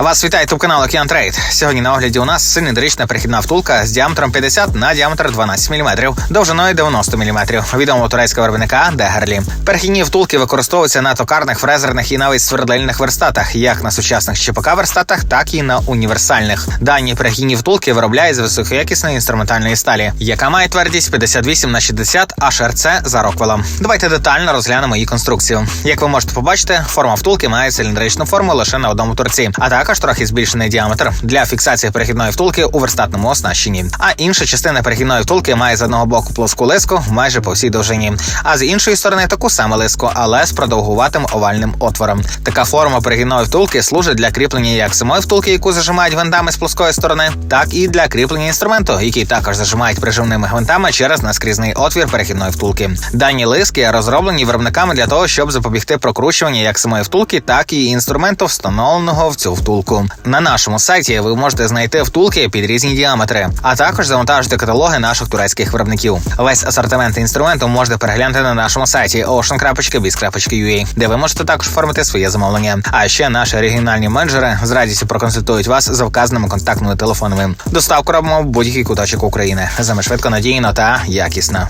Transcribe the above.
Вас вітає туб канал Океан Трейд. Сьогодні на огляді у нас циліндрична перехідна втулка з діаметром 50 на діаметр 12 мм, довжиною 90 мм. Відомого турецького виробника Дегерлі. Перехідні втулки використовуються на токарних, фрезерних і навіть свердельних верстатах, як на сучасних ЧПК верстатах, так і на універсальних. Дані перехідні втулки виробляють з високоякісної інструментальної сталі, яка має твердість 58 на 60 HRC за Роквелом. Давайте детально розглянемо її конструкцію. Як ви можете побачити, форма втулки має циліндричну форму лише на одному торці, а також трохи збільшений діаметр для фіксації перехідної втулки у верстатному оснащенні. А інша частина перехідної втулки має з одного боку плоску лиску майже по всій довжині, а з іншої сторони таку саму лиску, але з продовгуватим овальним отвором. Така форма перехідної втулки служить для кріплення як самої втулки, яку зажимають гвинтами з плоскої сторони, так і для кріплення інструменту, який також зажимають прижимними гвинтами через наскрізний отвір перехідної втулки. Дані лиски розроблені виробниками для того, щоб запобігти прокручуванню як самої втулки, так і інструменту, встановленого в цю втулку. На нашому сайті ви можете знайти втулки під різні діаметри, а також завантажити каталоги наших турецьких виробників. Весь асортимент інструменту можете переглянути на нашому сайті ocean.biz.ua, де ви можете також оформити своє замовлення. А ще наші регіональні менеджери з радістю проконсультують вас за вказаними контактними телефонами. Доставку робимо в будь-який куточок України. Саме швидко, надійно та якісно.